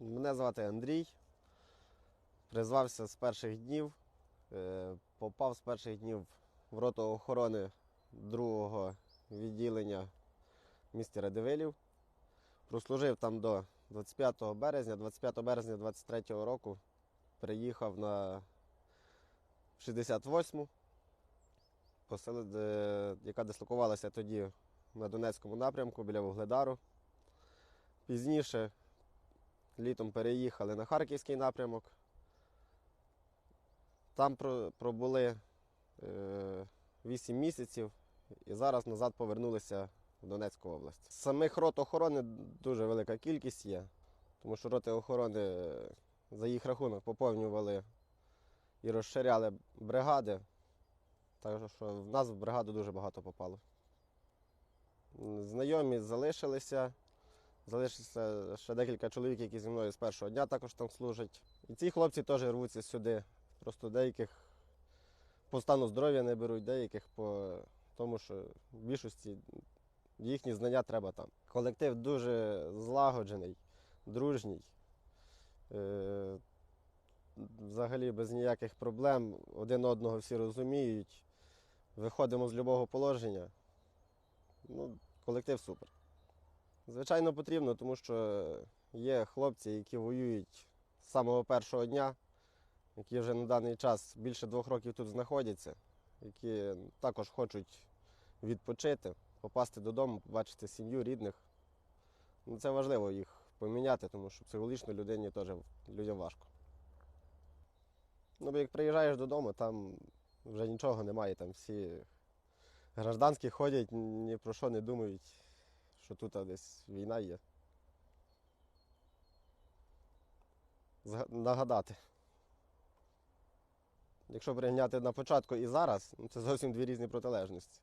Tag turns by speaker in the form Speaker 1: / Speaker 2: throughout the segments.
Speaker 1: Мене звати Андрій. Призвався з перших днів. Е, Попав з перших днів в роту охорони другого відділення в місті Радивилів. Прослужив там до 25 березня. 25 березня 23 року приїхав на 68-му, посили- яка дислокувалася тоді на Донецькому напрямку біля Вугледару. Пізніше літом переїхали на Харківський напрямок. Там пробули е, 8 місяців і зараз назад повернулися в Донецьку область. Самих рот охорони дуже велика кількість є, тому що роти охорони е, за їх рахунок поповнювали і розширяли бригади. Так що в нас в бригаду дуже багато попало. Знайомі залишилися. Залишилося ще декілька чоловік, які зі мною з першого дня також там служать. І ці хлопці теж рвуться сюди. Просто деяких по стану здоров'я не беруть, деяких по тому, що в більшості їхні знання треба там. Колектив дуже злагоджений, дружній. Е, Взагалі без ніяких проблем, один одного всі розуміють. Виходимо з любого положення. Ну, колектив супер. Звичайно, потрібно, тому що є хлопці, які воюють з самого першого дня, які вже на даний час більше двох років тут знаходяться, які також хочуть відпочити, попасти додому, побачити сім'ю, рідних. Ну, це важливо їх поміняти, тому що психологічно людині теж людям важко. Ну, бо як приїжджаєш додому, там вже нічого немає, там всі гражданські ходять, ні про що не думають що тут десь війна є. Нагадати. Якщо порівняти на початку і зараз, ну, це зовсім дві різні протилежності.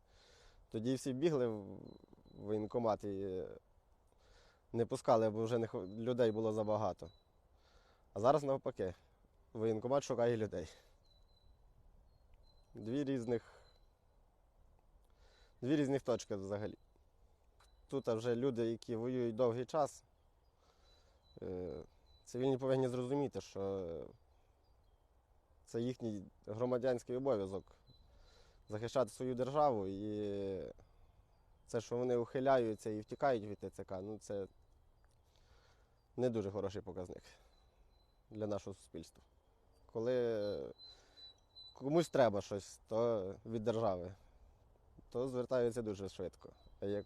Speaker 1: Тоді всі бігли в воєнкомат і е, не пускали, бо вже людей було забагато. А зараз навпаки, воєнкомат шукає людей. Дві різних, дві різних точки взагалі тут вже люди, які воюють довгий час, е, цивільні повинні зрозуміти, що це їхній громадянський обов'язок захищати свою державу і це, що вони ухиляються і втікають від ТЦК, ну це не дуже хороший показник для нашого суспільства. Коли комусь треба щось, то від держави, то звертаються дуже швидко. А як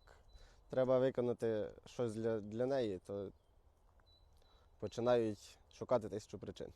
Speaker 1: треба виконати щось для, для неї, то починають шукати тисячу причин.